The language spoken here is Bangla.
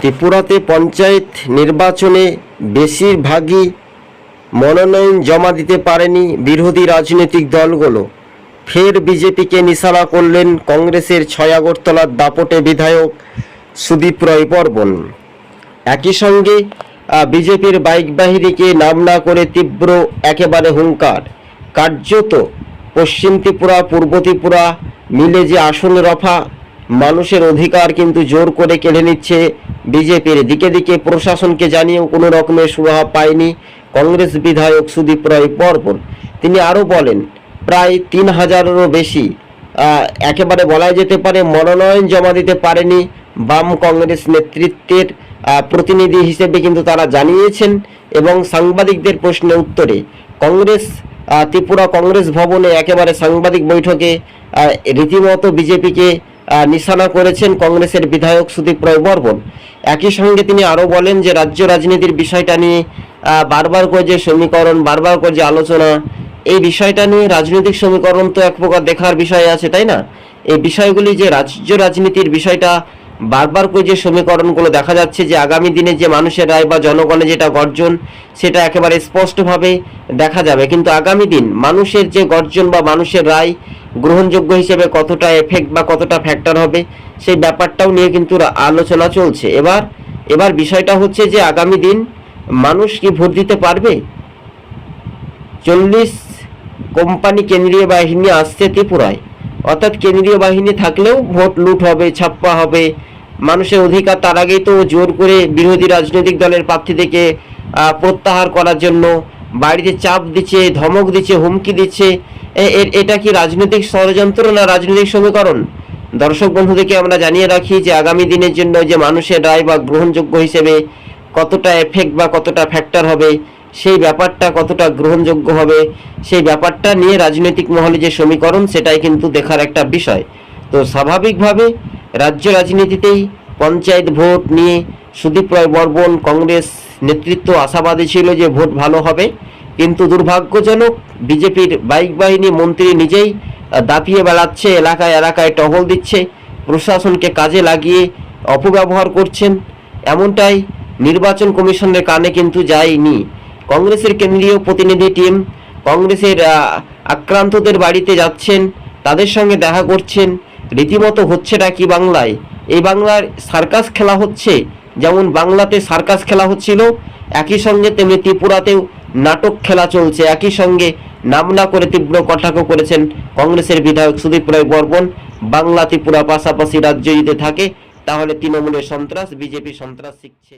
ত্রিপুরাতে পঞ্চায়েত নির্বাচনে বেশিরভাগই মনোনয়ন জমা দিতে পারেনি বিরোধী রাজনৈতিক দলগুলো। ফের বিজেপিকে নিশানা করলেন কংগ্রেসের ছয় আগরতলার দাপটে বিধায়ক সুদীপ রায় বর্মন। একই সঙ্গে বিজেপির বাইক বাহিনীকে নাম না করে তীব্র একেবারে হুঙ্কার। কার্যত পশ্চিম ত্রিপুরা, পূর্ব ত্রিপুরা মিলে যে আসন রফা মানুষের অধিকার কিন্তু জোর করে কেড়ে নিচ্ছে বিজেপির। দিকে দিকে প্রশাসনকে জানিয়েও কোনো রকমের সুরাহা পায়নি কংগ্রেস বিধায়ক সুদীপ রায় বর্মন। তিনি আরও বলেন, প্রায় তিন হাজারেরও বেশি একেবারে বলা যেতে পারে মনোনয়ন জমা দিতে পারেনি বাম কংগ্রেস নেতৃত্বের প্রতিনিধি হিসেবে কিন্তু তারা জানিয়েছেন এবং সাংবাদিকদের প্রশ্নের উত্তরে কংগ্রেস ত্রিপুরা কংগ্রেস ভবনে একেবারে সাংবাদিক বৈঠকে রীতিমতো বিজেপিকে নিশানা করেছেন কংগ্রেসের বিধায়ক সুদীপ রায় বর্মন। একই সঙ্গে তিনি আরও বলেন যে, রাজ্য রাজনীতির বিষয়টা নিয়ে বারবার করে যে সমীকরণ, বারবার করে যে আলোচনা, এই বিষয়টা নিয়ে রাজনৈতিক সমীকরণ তো এক প্রকার দেখার বিষয় আছে, তাই না? এই বিষয়গুলি যে রাজ্য রাজনীতির বিষয়টা, বারবার করে যে সমীকরণগুলো দেখা যাচ্ছে যে, আগামী দিনে যে মানুষের রায় বা জনগণের যেটা গর্জন, সেটা একেবারে স্পষ্টভাবে দেখা যাবে। কিন্তু আগামী দিন মানুষের যে গর্জন বা মানুষের রায় গ্রহণযোগ্য হিসেবে কতটা এফেক্ট বা কতটা ফ্যাক্টর হবে, সেই ব্যাপারটাও নিয়ে কিন্তু আলোচনা চলছে। এবার এবার বিষয়টা হচ্ছে যে আগামী দিন মানুষ কি ভোট দিতে পারবে? চল্লিশ কোম্পানি কেন্দ্রীয় বাহিনী আসছে ত্রিপুরায়। অর্থাৎ কেন্দ্রীয় বাহিনী থাকলেও ভোট লুট হবে, ছাপ্পা হবে। মানুষের অধিকার তার আগেই তো জোর করে বিরোধী রাজনৈতিক দলের প্রার্থী থেকে প্রত্যাহার করার জন্য বাড়িতে চাপ দিচ্ছে, ধমক দিচ্ছে, হুমকি দিচ্ছে এটা কি রাজনৈতিক ষড়যন্ত্র না রাজনৈতিক সমীকরণ? দর্শক বন্ধুদেরকে আমরা জানিয়ে রাখি যে আগামী দিনের জন্য যে মানুষের রায় বা গ্রহণযোগ্য হিসেবে কতটা এফেক্ট বা কতটা ফ্যাক্টর হবে, সেই ব্যাপারটা কতটা গ্রহণযোগ্য হবে, সেই ব্যাপারটা নিয়ে রাজনৈতিক মহলে যে সমীকরণ, সেটাই কিন্তু দেখার একটা বিষয়। তো স্বাভাবিকভাবে রাজ্য রাজনীতিতেই পঞ্চায়েত ভোট নিয়ে সুদীপ রায় বর্মন কংগ্রেস নেতৃত্ব আশাবাদী ছিল যে ভোট ভালো হবে। কিন্তু দুর্ভাগ্যজনক বিজেপির বাইক বাহিনী মন্ত্রী নিজেই দাপিয়ে বেড়াচ্ছে, এলাকায় এলাকায় টহল দিচ্ছে, প্রশাসনকে কাজে লাগিয়ে অপব্যবহার করছেন। এমনটাই নির্বাচন কমিশনের কানে কিন্তু যায়নি। কংগ্রেসের কেন্দ্রীয় প্রতিনিধি টিম কংগ্রেসের আক্রান্তদের বাড়িতে যাচ্ছেন, তাদের সঙ্গে দেখা করছেন। রীতিমতো হচ্ছেটা কি বাংলায়? এই বাংলার সার্কাস খেলা হচ্ছে? যেমন বাংলাতে সার্কাস খেলা হচ্ছিল, একই সঙ্গে তেমনি ত্রিপুরাতেও নাটক খেলা চলছে। একই সঙ্গে নাম না করে তীব্র কটাক্ষ করেছেন কংগ্রেসের বিধায়ক সুদীপ রায় বর্মন। বাংলা ত্রিপুরা পাশাপাশি রাজ্য যদি থাকে, তাহলে তৃণমূলের সন্ত্রাস, বিজেপি সন্ত্রাস শিখছে।